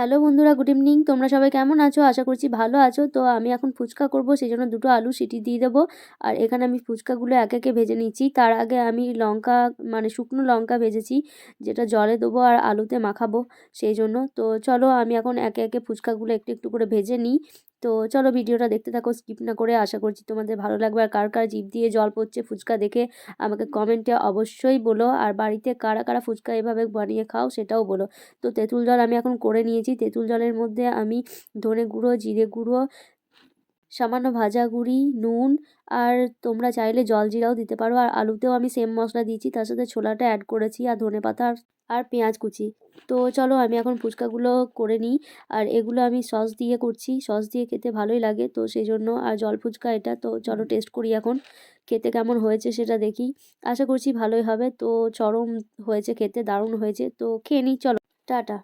Hello বন্ধুরা, good evening. তোমরা সবাই কেমন আছো? আশা করছি ভালো আছো। তো আমি এখন ফুচকা করব সেই জন্য দুটো আলু সিটি দিয়ে দেবো। আর এখানে আমি ফুচকাগুলো একে একে ভেজে নিচ্ছি। তার আগে আমি লঙ্কা মানে শুকনো লঙ্কা ভেজেছি, যেটা জলে দেবো আর আলুতে মাখাবো, সেই জন্য। তো চলো, আমি এখন একে একে ফুচকাগুলো একটু একটু করে ভেজে নিই। তো চলো ভিডিওটা দেখতে থাকো স্কিপ না করে আশা করছি তোমাদের ভালো লাগবে। আর কার কার জিপ দিয়ে জল পড়ছে ফুচকা দেখে আমাকে কমেন্টে অবশ্যই বলো। আর বাড়িতে কারা কারা ফুচকা এভাবে বানিয়ে খাও সেটাও বলো। তো তেঁতুল জল আমি এখন করে নিয়েছি। তেঁতুল জলের মধ্যে আমি ধনে গুঁড়ো, জিরে গুঁড়ো সামান্য ভাজা গুঁড়ি, নুন, আর তোমরা চাইলে জল জিরাও দিতে পারো। আর আলুতেও আমি সেম মশলা দিয়েছি, তার সাথে ছোলাটা অ্যাড করেছি, আর ধনে পাতা আর পেঁয়াজ কুচি। তো চলো আমি এখন ফুচকাগুলো করে নিই, আর এগুলো আমি সস দিয়ে করছি। সস দিয়ে খেতে ভালোই লাগে, তো সেই জন্য আর জল ফুচকা এটা, তো চলো টেস্ট করি এখন, খেতে কেমন হয়েছে সেটা দেখি। আশা করছি ভালোই হবে, তো চরম হয়েছে, খেতে দারুণ হয়েছে, তো খেয়ে নিই, চলো, টাটা।